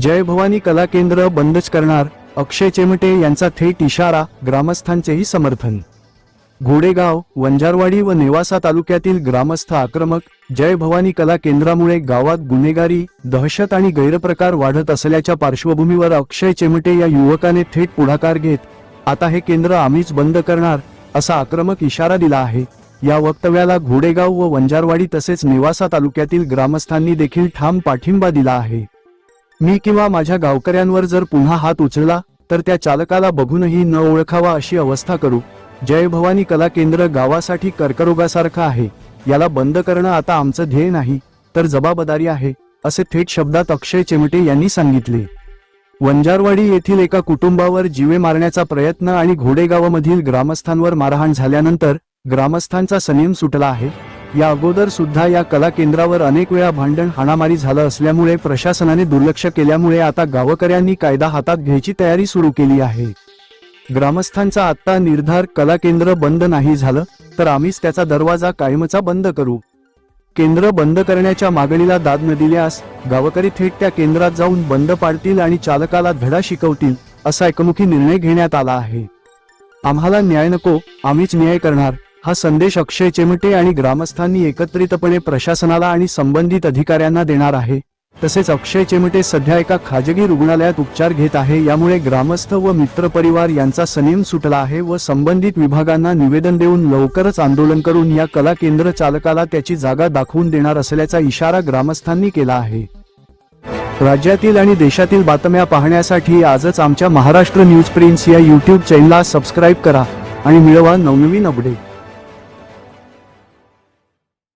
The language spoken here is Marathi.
जय भवानी कला केंद्र बंदच करणार अक्षय चेमटे यांचा थेट इशारा ग्रामस्थांचेही समर्थन. घोडेगाव वंजारवाडी व नेवासा तालुक्यातील ग्रामस्थ आक्रमक जय भवानी कला केंद्रामुळे गावात गुन्हेगारी दहशत आणि गैरप्रकार वाढत असल्याच्या पार्श्वभूमीवर अक्षय चेमटे या युवकाने थेट पुढाकार घेत आता हे केंद्र आम्हीच बंद करणार असा आक्रमक इशारा दिला आहे. या वक्तव्याला घोडेगाव व वंजारवाडी तसेच नेवासा तालुक्यातील ग्रामस्थांनी देखील ठाम पाठिंबा दिला आहे. मी किंवा माझ्या गावकऱ्यांवर जर पुन्हा हात उचलला तर त्या चालकाला बघूनही न ओळखावा अशी अवस्था करू. जय भवानी कला केंद्र गावासाठी कर्करोगासारखं आहे. याला बंद करणं आता आमचं ध्येय नाही तर जबाबदारी आहे असे थेट शब्दात अक्षय चिमटे यांनी सांगितले. वंजारवाडी येथील एका कुटुंबावर जीवे मारण्याचा प्रयत्न आणि घोडेगावामधील ग्रामस्थांवर मारहाण झाल्यानंतर ग्रामस्थांचा संयम सुटला आहे. या अगोदर सुद्धा या कला केंद्रावर अनेक वेळा भांडण हाणामारी झालं असल्यामुळे प्रशासनाने दुर्लक्ष केल्यामुळे आता गावकऱ्यांनी कायदा हातात घ्यायची तयारी सुरू केली आहे. ग्रामस्थांचा आत्ता निर्धार कला केंद्र बंद नाही झालं तर आम्हीच त्याचा दरवाजा कायमचा बंद करू. केंद्र बंद करण्याच्या मागणीला दाद न दिल्यास गावकरी थेट त्या केंद्रात जाऊन बंद पाडतील आणि चालकाला धडा शिकवतील असा एकमुखी निर्णय घेण्यात आला आहे. आम्हाला न्याय नको आम्हीच न्याय करणार हा संदेश अक्षय चेमटे आणि ग्रामस्थांनी एकत्रितपणे प्रशासनाला आणि संबंधित अधिकाऱ्यांना देणार आहे. तसेच अक्षय चेमटे सध्या एका खाजगी रुग्णालयात उपचार घेत आहे. यामुळे ग्रामस्थ व मित्रपरिवार यांचा संयम सुटला आहे व संबंधित विभागांना निवेदन देऊन लवकरच आंदोलन करून या कला केंद्र चालकाला त्याची जागा दाखवून देणार असल्याचा इशारा ग्रामस्थांनी केला आहे. राज्यातील आणि देशातील बातम्या पाहण्यासाठी आजच आमच्या महाराष्ट्र न्यूज प्रिन्स या यूट्यूब चॅनलला सबस्क्राईब करा आणि मिळवा नवनवीन अपडेट